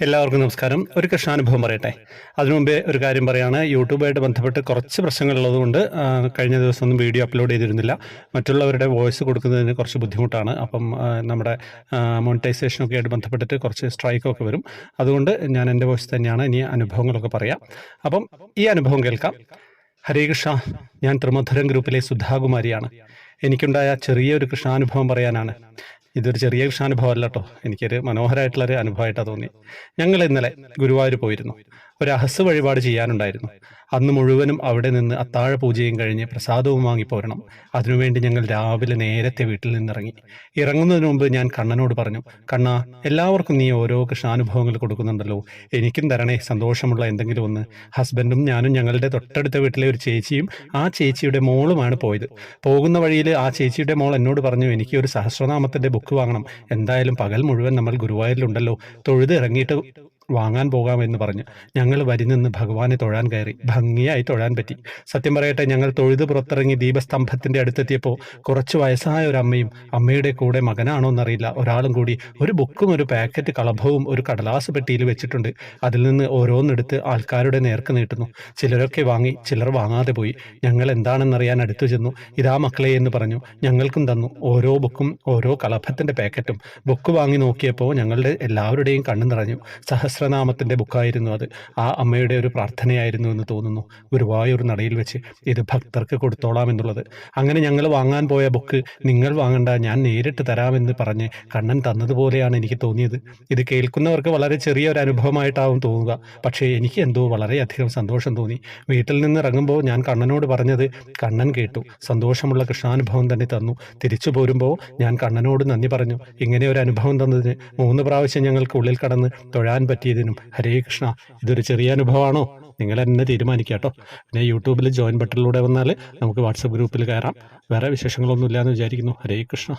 എല്ലാവർക്കും നമസ്കാരം. ഒരു കൃഷ്ണാനുഭവം പറയട്ടെ. അതിനു മുമ്പേ ഒരു കാര്യം പറയാണ്. യൂട്യൂബായിട്ട് ബന്ധപ്പെട്ട് കുറച്ച് പ്രശ്നങ്ങളുള്ളതുകൊണ്ട് കഴിഞ്ഞ ദിവസം ഒന്നും വീഡിയോ അപ്ലോഡ് ചെയ്തിരുന്നില്ല. മറ്റുള്ളവരുടെ വോയിസ് കൊടുക്കുന്നതിന് കുറച്ച് ബുദ്ധിമുട്ടാണ്. അപ്പം നമ്മുടെ മോണിറ്റൈസേഷനൊക്കെ ആയിട്ട് ബന്ധപ്പെട്ടിട്ട് കുറച്ച് സ്ട്രൈക്കൊക്കെ വരും. അതുകൊണ്ട് ഞാൻ എന്റെ വോയിസ് തന്നെയാണ്. ഇനി അനുഭവങ്ങളൊക്കെ പറയാം. അപ്പം ഈ അനുഭവം കേൾക്കാം. ഹരേ കൃഷ്ണ. ഞാൻ ത്രിമധുരം ഗ്രൂപ്പിലെ സുധാകുമാരിയാണ്. എനിക്കുണ്ടായ ചെറിയൊരു കൃഷ്ണാനുഭവം പറയാനാണ്. ഇതൊരു ചെറിയ കൃഷ്ണാനുഭവം അല്ല കേട്ടോ എനിക്കൊരു മനോഹരമായിട്ടുള്ളൊരു അനുഭവമായിട്ടാണ് തോന്നി ഞങ്ങൾ ഇന്നലെ ഗുരുവായൂർ പോയിരുന്നു. ഒരു അഹസ് വഴിപാട് ചെയ്യാനുണ്ടായിരുന്നു. അന്ന് മുഴുവനും അവിടെ നിന്ന് അത്താഴ പൂജയും കഴിഞ്ഞ് പ്രസാദവും വാങ്ങിപ്പോരണം അതിനുവേണ്ടി ഞങ്ങൾ രാവിലെ നേരത്തെ വീട്ടിൽ നിന്നിറങ്ങി. ഇറങ്ങുന്നതിന് മുമ്പ് ഞാൻ കണ്ണനോട് പറഞ്ഞു കണ്ണ എല്ലാവർക്കും നീ ഓരോ കൃഷ്ണാനുഭവങ്ങൾ കൊടുക്കുന്നുണ്ടല്ലോ. എനിക്കും തരണേ സന്തോഷമുള്ള എന്തെങ്കിലും ഒന്ന്. ഹസ്ബൻഡും ഞാനും ഞങ്ങളുടെ തൊട്ടടുത്ത വീട്ടിലെ ഒരു ചേച്ചിയും ആ ചേച്ചിയുടെ മോളുമാണ് പോയത്. പോകുന്ന വഴിയിൽ ആ ചേച്ചിയുടെ മോൾ എന്നോട് പറഞ്ഞു എനിക്ക് ഒരു സഹസ്രനാമത്തിന്റെ ബുക്ക് വാങ്ങണം. എന്തായാലും പകൽ മുഴുവൻ നമ്മൾ ഗുരുവായൂരിലുണ്ടല്ലോ. തൊഴുത് ഇറങ്ങിയിട്ട് വാങ്ങാൻ പോകാമെന്ന് പറഞ്ഞ്. ഞങ്ങൾ വരി നിന്ന് ഭഗവാനെ തൊഴാൻ കയറി. ഭംഗിയായി തൊഴാൻ പറ്റി. സത്യം പറയട്ടെ ഞങ്ങൾ തൊഴുത് പുറത്തിറങ്ങി ദീപസ്തംഭത്തിന്റെ അടുത്തെത്തിയപ്പോൾ കുറച്ച് വയസ്സായ ഒരു അമ്മയും അമ്മയുടെ കൂടെ മകനാണോ എന്നറിയില്ല. ഒരാളും കൂടി ഒരു ബുക്കും ഒരു പാക്കറ്റ് കളഭവും ഒരു കടലാസ് പെട്ടിയിൽ വെച്ചിട്ടുണ്ട്. അതിൽ നിന്ന് ഓരോന്നെടുത്ത് ആൾക്കാരുടെ നേർക്ക് നീട്ടുന്നു. ചിലരൊക്കെ വാങ്ങി ചിലർ വാങ്ങാതെ പോയി. ഞങ്ങൾ എന്താണെന്നറിയാൻ അടുത്തു ചെന്നു. ഇതാ മക്കളെ എന്ന് പറഞ്ഞു. ഞങ്ങൾക്കും തന്നു. ഓരോ ബുക്കും ഓരോ കളഭത്തിന്റെ പാക്കറ്റും. ബുക്ക് വാങ്ങി നോക്കിയപ്പോൾ ഞങ്ങളുടെ എല്ലാവരുടെയും കണ്ണു നിറഞ്ഞു. സഹസ്രനാമത്തിന്റെ ബുക്കായിരുന്നു അത്. ആ അമ്മയുടെ ഒരു പ്രാർത്ഥനയായിരുന്നു എന്ന് തോന്നുന്നു. ഗുരുവായൂർ നടയിൽ വെച്ച് ഇത് ഭക്തർക്ക് കൊടുത്തോളാം എന്നുള്ളത്. അങ്ങനെ ഞങ്ങൾ വാങ്ങാൻ പോയ ബുക്ക് നിങ്ങൾ വാങ്ങണ്ട ഞാൻ നേരിട്ട് തരാമെന്ന് പറഞ്ഞ് കണ്ണൻ തന്നതുപോലെയാണ് എനിക്ക് തോന്നിയത്. ഇത് കേൾക്കുന്നവർക്ക് വളരെ ചെറിയ ഒരു അനുഭവമായിട്ടാവും തോന്നുക. പക്ഷേ എനിക്ക് എന്തോ വളരെയധികം സന്തോഷം തോന്നി. വീട്ടിൽ നിന്ന് ഇറങ്ങുമ്പോൾ ഞാൻ കണ്ണനോട് പറഞ്ഞത് കണ്ണൻ കേട്ടു. സന്തോഷമുള്ള കൃഷ്ണാനുഭവം തന്നെ തന്നു. തിരിച്ചു പോരുമ്പോൾ ഞാൻ കണ്ണനോട് നന്ദി പറഞ്ഞു. ഇങ്ങനെ ഒരു അനുഭവം തന്നതിന് മൂന്ന് പ്രാവശ്യം ഞങ്ങൾക്ക് ഉള്ളിൽ കടന്ന് തൊഴാൻ പറ്റിയതിനും ഹരേ കൃഷ്ണ. ഇതൊരു ചെറിയ അനുഭവമാണോ? നിങ്ങൾ എന്നെ തീരുമാനിക്കുക കേട്ടോ. പിന്നെ യൂട്യൂബിൽ ജോയിൻ ബട്ടണിലൂടെ വന്നാൽ നമുക്ക് വാട്സപ്പ് ഗ്രൂപ്പിൽ കയറാം. വേറെ വിശേഷങ്ങളൊന്നുമില്ല എന്ന് വിചാരിക്കുന്നു. ഹരേ കൃഷ്ണ.